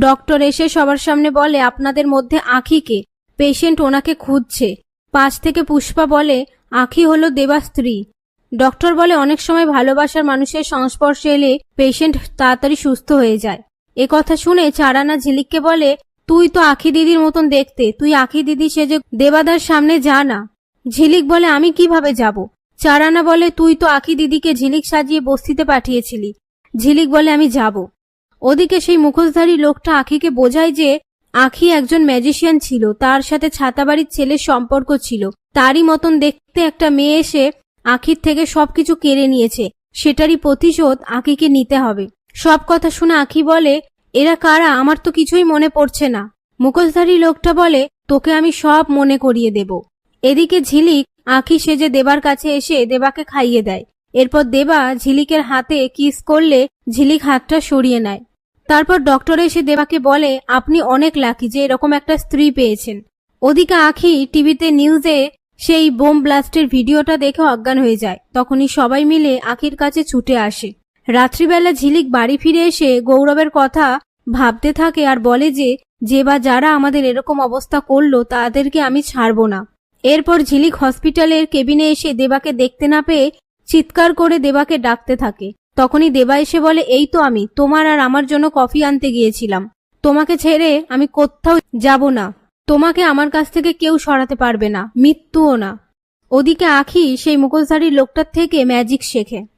Doctor এসে সবার সামনে বলে, আপনাদের মধ্যে আখিকে পেশেন্ট ওনাকে খুঁজছে। পাশ থেকে পুষ্পা বলে, আখি হলো দেবা স্ত্রী। ডক্টর বলে, অনেক সময় ভালোবাসার মানুষের সংস্পর্শে এলে পেশেন্ট তাড়াতাড়ি সুস্থ হয়ে যায়। এ কথা শুনে চারানা ঝিলিককে বলে, তুই তো আখি দিদির মতন দেখতে। তুই আখি দিদি সেজে দেবাদার সামনে যা না। ঝিলিক বলে, আমি কীভাবে যাব? চারানা বলে, তুই তো আখি দিদিকে ঝিলিক সাজিয়ে বস্তিতে পাঠিয়েছিলি। ঝিলিক বলে, আমি যাব। ওদিকে সেই মুখোশধারী লোকটা আখিকে বোঝায় যে আখি একজন ম্যাজিশিয়ান ছিল, তার সাথে ছাতাবাড়ির ছেলের সম্পর্ক ছিল। তারই মতন দেখতে একটা মেয়ে এসে আখির থেকে সবকিছু কেড়ে নিয়েছে। সেটারই প্রতিশোধ আখিকে নিতে হবে। সব কথা শুনে আখি বলে, এরা কারা? আমার তো কিছুই মনে পড়ছে না। মুখোশধারী লোকটা বলে, তোকে আমি সব মনে করিয়ে দেব। এদিকে ঝিলিক আখি সেজে দেবার কাছে এসে দেবাকে খাইয়ে দেয়। এরপর দেবা ঝিলিকের হাতে কিস করলে ঝিলিক হাতটা সরিয়ে নেয়। তারপর ডক্টর এসে দেবাকে বলে, আপনি অনেক লাকি যে এরকম একটা স্ত্রী পেয়েছেন। ওদিকে আখি টিভিতে নিউজে সেই বোম ব্লাস্টের ভিডিওটা দেখে অজ্ঞান হয়ে যায়। তখনই সবাই মিলে আখির কাছে ছুটে আসে। রাত্রিবেলা ঝিলিক বাড়ি ফিরে এসে গৌরবের কথা ভাবতে থাকে আর বলে যে যে বা যারা আমাদের এরকম অবস্থা করল, তাদেরকে আমি ছাড়বো না। এরপর ঝিলিক হসপিটালের কেবিনে এসে দেবাকে দেখতে না পেয়ে চিৎকার করে দেবাকে ডাকতে থাকে। তখনই দেবা এসে বলে, এই তো আমি, তোমার আর আমার জন্য কফি আনতে গিয়েছিলাম। তোমাকে ছেড়ে আমি কোথাও যাব না। তোমাকে আমার কাছ থেকে কেউ সরাতে পারবে না, মৃত্যুও না। ওদিকে আখি সেই মুখোশধারীর লোকটার থেকে ম্যাজিক শেখে।